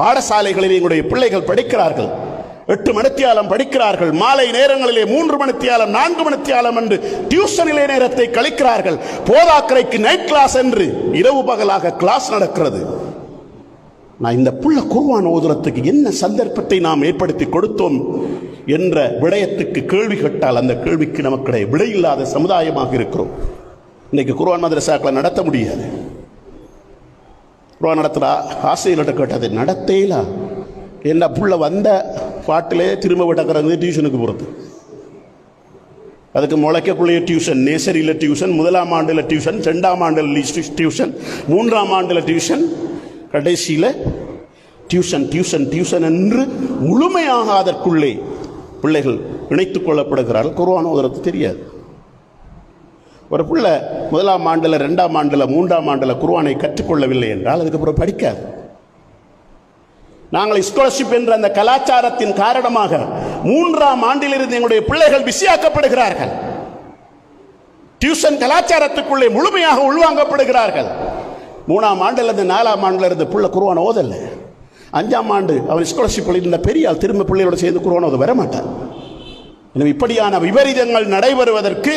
பாடசாலைகளில் எங்களுடைய பிள்ளைகள் படிக்கிறார்கள். எட்டு மணித்தியாலம் படிக்கிறார்கள். மாலை நேரங்களிலே மூன்று மணித்தியாலம் நான்கு மணித்தியாலம் என்று டியூஷனிலே நேரத்தை கழிக்கிறார்கள். போதாக்கரைக்கு நைட் கிளாஸ் என்று இரவு பகலாக கிளாஸ் நடக்கிறது. நான் இந்த புள்ள குருவான ஓதுரத்துக்கு என்ன சந்தர்ப்பத்தை நாம் ஏற்படுத்தி கொடுத்தோம் என்ற விடயத்துக்கு கேள்வி கேட்டால் அந்த கேள்விக்கு நமக்கு விடையில்லாத சமுதாயமாக இருக்கிறோம். இன்னைக்கு குருவான் மதரசாக்களை நடத்த முடியாது. ரூபா நடத்துகிறா ஆசிரியர்கிட்ட கேட்டது நடத்தேலா? என்ன புள்ள வந்த பாட்டிலே திரும்ப விட்டக்கிறது டியூஷனுக்கு போகிறது அதுக்கு முளைக்கக்குள்ளேய டியூஷன் நேசரியில் டியூஷன் முதலாம் ஆண்டில் டியூஷன் ரெண்டாம் ஆண்டில் டியூஷன் மூன்றாம் ஆண்டில் டியூஷன் கடைசியில் டியூஷன் டியூஷன் டியூஷன் என்று முழுமையாக அதற்குள்ளே பிள்ளைகள் இணைத்துக் கொள்ளப்படுகிறார்கள். குருவான ஓதுறது தெரியாது. ஒரு பிள்ளை முதலாம் ஆண்டில் ரெண்டாம் ஆண்டில் மூன்றாம் ஆண்டில் குருவானை கற்றுக்கொள்ளவில்லை என்றால் அதுக்கப்புறம் படிக்காது. நாங்கள் ஸ்காலர்ஷிப் என்ற அந்த கலாச்சாரத்தின் காரணமாக மூன்றாம் ஆண்டிலிருந்து எங்களுடைய பிள்ளைகள் பிஸியாக்கப்படுகிறார்கள். டியூஷன் கலாச்சாரத்துக்குள்ளே முழுமையாக உள்வாங்கப்படுகிறார்கள். மூணாம் ஆண்டிலிருந்து நாலாம் ஆண்டிலிருந்து பிள்ளை குருவான ஓதல்ல. அஞ்சாம் ஆண்டு அவன் ஸ்காலர்ஷிப் இருந்த பெரியால் திரும்ப பிள்ளையோடு சேர்ந்து குருவான ஓத வரமாட்டார் எனவே இப்படியான விபரீதங்கள் நடைபெறுவதற்கு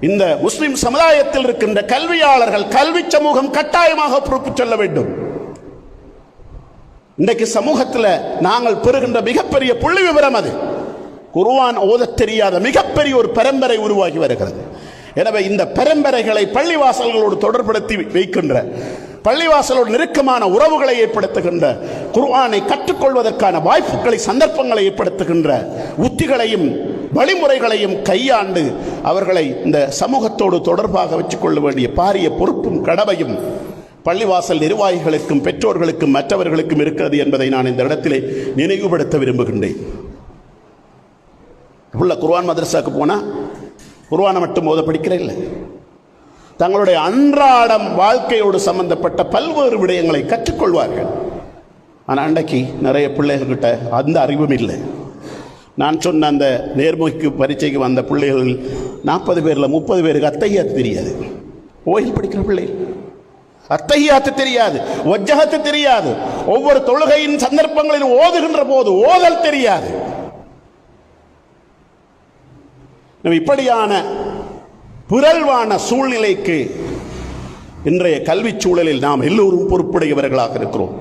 இந்த முஸ்லிம் சமுதாயத்தில் இருக்கின்ற கல்வியாளர்கள் கல்வி சமூகம் கட்டாயமாக பொறுப்பு சொல்ல வேண்டும். இன்றைக்கு சமூகத்தில் நாங்கள் பெறுகின்ற மிகப்பெரிய புள்ளி விவரம் அது. குருவான் ஓதத் தெரியாத மிகப்பெரிய ஒரு பரம்பரை உருவாகி வருகிறது. எனவே இந்த பரம்பரைகளை பள்ளிவாசல்களோடு தொடர்படுத்தி வைக்கின்ற பள்ளிவாசலோடு நெருக்கமான உறவுகளை ஏற்படுத்துகின்ற குர்ஆனை கற்றுக்கொள்வதற்கான வாய்ப்புகளை சந்தர்ப்பங்களை ஏற்படுத்துகின்ற உத்திகளையும் வழிமுறைகளையும் கையாண்டு அவர்களை இந்த சமூகத்தோடு தொடர்பாக வச்சுக்கொள்ள வேண்டிய பாரிய பொறுப்பும் கடமையும் பள்ளிவாசல் நிர்வாகிகளுக்கும் பெற்றோர்களுக்கும் மற்றவர்களுக்கும் இருக்கிறது என்பதை நான் இந்த இடத்திலே நினைவுபடுத்த விரும்புகின்றேன். உள்ள குர்வான் மதரசாக்கு போனால் குர்வானை மட்டும் ஓத படிக்கிறேன் இல்லை. தங்களுடைய அன்றாடம் வாழ்க்கையோடு சம்பந்தப்பட்ட பல்வேறு விடயங்களை கற்றுக்கொள்வார்கள். ஆனால் அன்றைக்கு நிறைய பிள்ளைகள்கிட்ட அந்த அறிவும் இல்லை. நான் சொன்ன அந்த நேர்முகிக்கு பரீட்சைக்கு வந்த பிள்ளைகள் நாற்பது பேரில் முப்பது பேருக்கு அத்தையாத்து தெரியாது. ஓயில் படிக்கிற பிள்ளைகள் அத்தையாத்து தெரியாது. ஒஜகத்து தெரியாது. ஒவ்வொரு தொழுகையின் சந்தர்ப்பங்களில் ஓதுகின்ற போது ஓதல் தெரியாது. இப்படியான புரள்வான சூழ்நிலைக்கு இன்றைய கல்வி சூழலில் நாம் எல்லோரும் பொறுப்புடையவர்களாக இருக்கிறோம்.